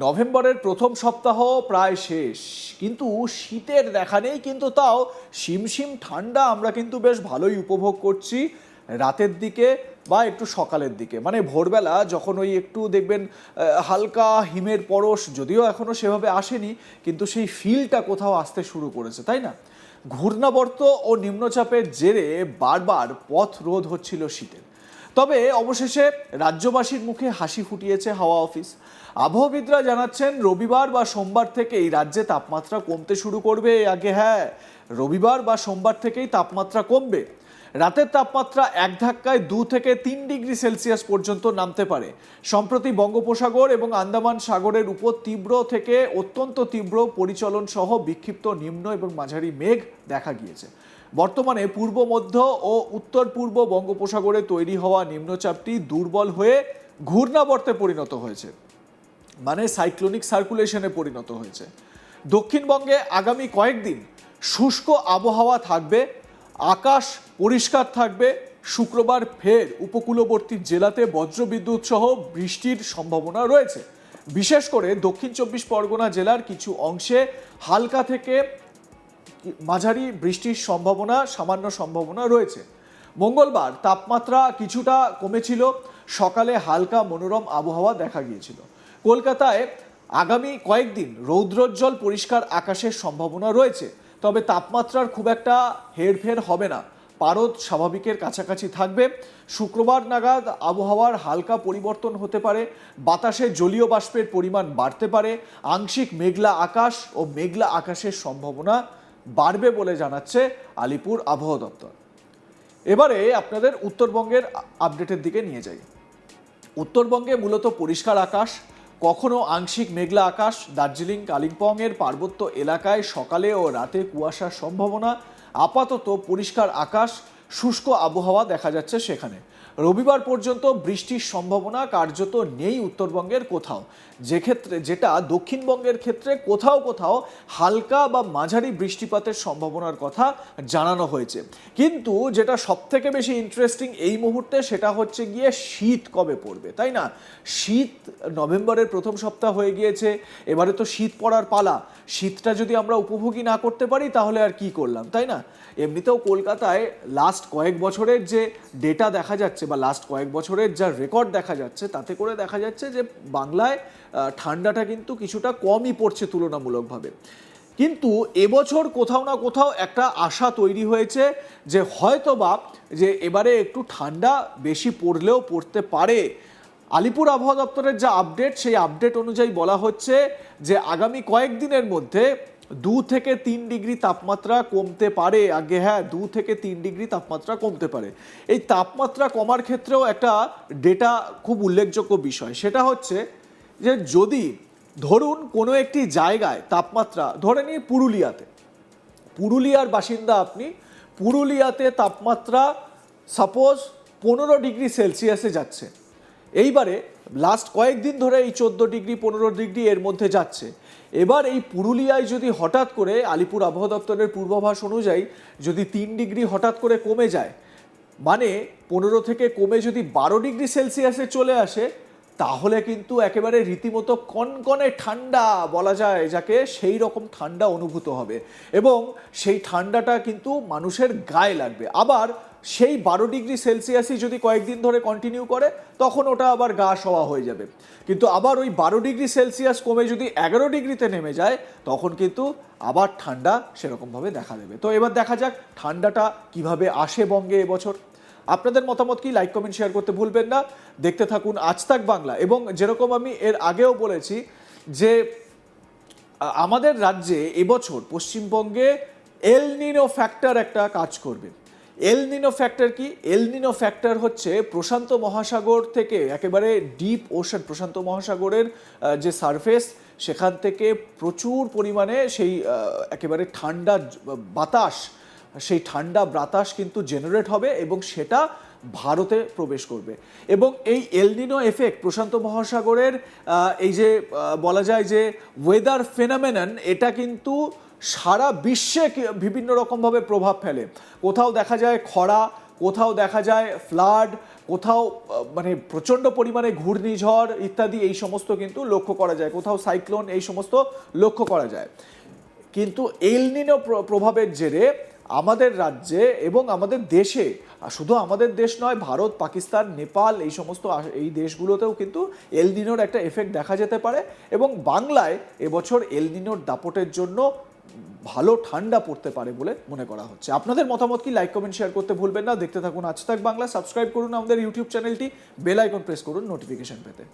নভেম্বরের প্রথম সপ্তাহ প্রায় শেষ। কিন্তু শীতের দেখা নেই, কিন্তু তাও শিমশিম ঠান্ডা আমরা কিন্তু বেশ ভালোই উপভোগ করছি রাতের দিকে বা একটু সকালের দিকে। মানে ভোরবেলা যখন ওই একটু দেখবেন হালকা হিমের পরশ যদিও এখনও সেভাবে আসেনি, কিন্তু সেই ফিলটা কোথাও আসতে শুরু করেছে, তাই না? ঘূর্ণাবর্ত ও নিম্নচাপের জেরে বারবার পথ রোধ হচ্ছিল শীতের। তবে অবশেষে রাজ্যবাসীর মুখে হাসি ফুটিয়েছে হাওয়া অফিস। আবহবিদরা জানাচ্ছেন, রবিবার বা সোমবার থেকেই রাজ্যে তাপমাত্রা কমতে শুরু করবে। আগে হ্যাঁ রবিবার বা সোমবার থেকেই তাপমাত্রা কমবে। রাতের তাপমাত্রা এক ধাক্কায় দু থেকে তিন ডিগ্রি সেলসিয়াস পর্যন্ত নামতে পারে। সম্প্রতি বঙ্গোপসাগর এবং আন্দামান সাগরের উপর তীব্র থেকে অত্যন্ত তীব্র পরিচলন সহ বিক্ষিপ্ত নিম্ন এবং মাঝারি মেঘ দেখা গিয়েছে। বর্তমানে পূর্ব মধ্য ও উত্তর পূর্ব বঙ্গোপসাগরে তৈরি হওয়া নিম্নচাপটি দুর্বল হয়ে ঘূর্ণাবর্তে পরিণত হয়েছে মানে সাইক্লোনিক সার্কুলেশনে পরিণত হয়েছে। দক্ষিণবঙ্গে আগামী কয়েকদিন শুষ্ক আবহাওয়া থাকবে, আকাশ পরিষ্কার থাকবে। শুক্রবার ফের উপকূলবর্তী জেলাতে বজ্রবিদ্যুৎ সহ বৃষ্টির সম্ভাবনা রয়েছে। বিশেষ করে দক্ষিণ চব্বিশ পরগনা জেলার কিছু অংশে হালকা থেকে মাঝারি বৃষ্টির সম্ভাবনা, সামান্য সম্ভাবনা রয়েছে। মঙ্গলবার তাপমাত্রা কিছুটা কমেছিল। সকালে হালকা মনোরম আবহাওয়া দেখা গিয়েছিল। কলকাতায় আগামী কয়েকদিন রৌদ্রোজ্জ্বল পরিষ্কার আকাশের সম্ভাবনা রয়েছে। তবে তাপমাত্রার খুব একটা হেরফের হবে না। পারদ স্বাভাবিকের কাছাকাছি থাকবে। শুক্রবার নাগাদ আবহাওয়ার হালকা পরিবর্তন হতে পারে। বাতাসে জলীয় বাষ্পের পরিমাণ বাড়তে পারে। আংশিক মেঘলা আকাশ ও মেঘলা আকাশের সম্ভাবনা বাড়বে বলে জানাচ্ছে আলিপুর আবহাওয়া দপ্তর। এবারে আপনাদের উত্তরবঙ্গের আপডেটের দিকে নিয়ে যাই। উত্তরবঙ্গে মূলত পরিষ্কার আকাশ, কখনো আংশিক মেঘলা আকাশ, দার্জিলিং, কালিম্পংয়ের পার্বত্য এলাকায় সকালে ও রাতে কুয়াশার সম্ভাবনা আপাতত পরিষ্কার আকাশ শুষ্ক আবহাওয়া দেখা যাচ্ছে সেখানে। রবিবার পর্যন্ত বৃষ্টির সম্ভাবনা কার্যত নেই উত্তরবঙ্গের কোথাও। যে ক্ষেত্রে যেটা দক্ষিণবঙ্গের ক্ষেত্রে কোথাও কোথাও হালকা বা মাঝারি বৃষ্টিপাতের সম্ভাবনার কথা জানানো হয়েছে। কিন্তু যেটা সবথেকে বেশি ইন্টারেস্টিং এই মুহূর্তে সেটা হচ্ছে গিয়ে শীত কবে পড়বে, তাই না? শীত নভেম্বরের প্রথম সপ্তাহ হয়ে গিয়েছে, এবারে তো শীত পড়ার পালা। শীতটা যদি আমরা উপভোগী না করতে পারি তাহলে আর কি করলাম, তাই না? এমনিতেও কলকাতায় লাস্ট কয়েক বছরের যে ডেটা দেখা যাচ্ছে বা লাস্ট কয়েক বছরের যা রেকর্ড দেখা যাচ্ছে, তাতে করে দেখা যাচ্ছে যে বাংলায় ঠান্ডাটা কিন্তু কিছুটা কমই পড়ছে তুলনামূলকভাবে। কিন্তু এবছর কোথাও না কোথাও একটা আশা তৈরি হয়েছে যে হয়তোবা যে এবারে একটু ঠান্ডা বেশি পড়লেও পড়তে পারে। আলিপুর আবহাওয়া দপ্তরের যা আপডেট সেই আপডেট অনুযায়ী বলা হচ্ছে যে আগামী কয়েকদিনের মধ্যে দু থেকে তিন ডিগ্রি তাপমাত্রা কমতে পারে। আগে হ্যাঁ দু থেকে তিন ডিগ্রি তাপমাত্রা কমতে পারে। এই তাপমাত্রা কমার ক্ষেত্রেও একটা ডেটা খুব উল্লেখযোগ্য বিষয়। সেটা হচ্ছে যে যদি ধরুন কোনো একটি জায়গায় তাপমাত্রা, ধরে নিই পুরুলিয়াতে, পুরুলিয়ার বাসিন্দা আপনি, পুরুলিয়াতে তাপমাত্রা সাপোজ পনেরো ডিগ্রি সেলসিয়াসে যাচ্ছে। এইবারে লাস্ট কয়েকদিন ধরে এই চোদ্দ ডিগ্রি, পনেরো ডিগ্রি এর মধ্যে যাচ্ছে। এবার এই পুরুলিয়ায় যদি হঠাৎ করে আলিপুর আবহাওয়া দপ্তরের পূর্বাভাস অনুযায়ী যদি তিন ডিগ্রি হঠাৎ করে কমে যায় মানে পনেরো থেকে কমে যদি বারো ডিগ্রি সেলসিয়াসে চলে আসে, তাহলে কিন্তু একেবারে রীতিমতো কনকনে ঠান্ডা বলা যায়, যাকে সেই রকম ঠান্ডা অনুভূত হবে। এবং সেই ঠান্ডাটা কিন্তু মানুষের গায়ে লাগবে। আবার সেই বারো ডিগ্রি সেলসিয়াসই যদি কয়েকদিন ধরে কন্টিনিউ করে, তখন ওটা আবার গা সওয়া হয়ে যাবে। কিন্তু আবার ওই বারো ডিগ্রি সেলসিয়াস কমে যদি এগারো ডিগ্রিতে নেমে যায়, তখন কিন্তু আবার ঠান্ডা সেরকমভাবে দেখা দেবে। তো এবার দেখা যাক ঠান্ডাটা কীভাবে আসে বঙ্গে এবছর। আপনাদের মতামত কি? লাইক কমেন্ট শেয়ার করতে ভুলবেন না। দেখতে থাকুন আজ তাক বাংলা। এবং যেরকম আমি এর আগেও বলেছি যে আমাদের রাজ্যে এবছর পশ্চিমবঙ্গে এল নিনো ফ্যাক্টর একটা কাজ করবে। এল নিনো ফ্যাক্টর কি? এলনিনো ফ্যাক্টর হচ্ছে প্রশান্ত মহাসাগর থেকে একেবারে ডিপ ওশান প্রশান্ত মহাসাগরের যে সারফেস সেখান থেকে প্রচুর পরিমাণে সেই একেবারে ঠান্ডা বাতাস, সেই ঠান্ডা বাতাস কিন্তু জেনারেট হবে এবং সেটা ভারতে প্রবেশ করবে। এবং এই এলনিনো এফেক্ট প্রশান্ত মহাসাগরের এই যে বলা যায় যে ওয়েদার ফেনামেনন এটা কিন্তু সারা বিশ্বে বিভিন্ন রকমভাবে প্রভাব ফেলে। কোথাও দেখা যায় খরা, কোথাও দেখা যায় ফ্লাড কোথাও মানে প্রচণ্ড পরিমাণে ঘূর্ণিঝড় ইত্যাদি, এই সমস্ত কিন্তু লক্ষ্য করা যায়। কোথাও সাইক্লোন এই সমস্ত লক্ষ্য করা যায়। কিন্তু এলনিনো প্রভাবের জেরে আমাদের রাজ্যে এবং আমাদের দেশে শুধু আমাদের দেশ নয়, ভারত, পাকিস্তান, নেপাল, এই সমস্ত এই দেশগুলোতেও কিন্তু এলদিনোর একটা এফেক্ট দেখা যেতে পারে এবং বাংলায় এবছর এলনিনোর দাপটের জন্য ভালো ঠান্ডা পড়তে পারে বলে মনে করা হচ্ছে। আপনাদের মতামত কি? লাইক কমেন্ট শেয়ার করতে ভুলবেন না। দেখতে থাকুন আজ তাক বাংলা। সাবস্ক্রাইব করুন আমাদের ইউটিউব চ্যানেলটি বেল আইকন প্রেস করুন নোটিফিকেশন পেতে।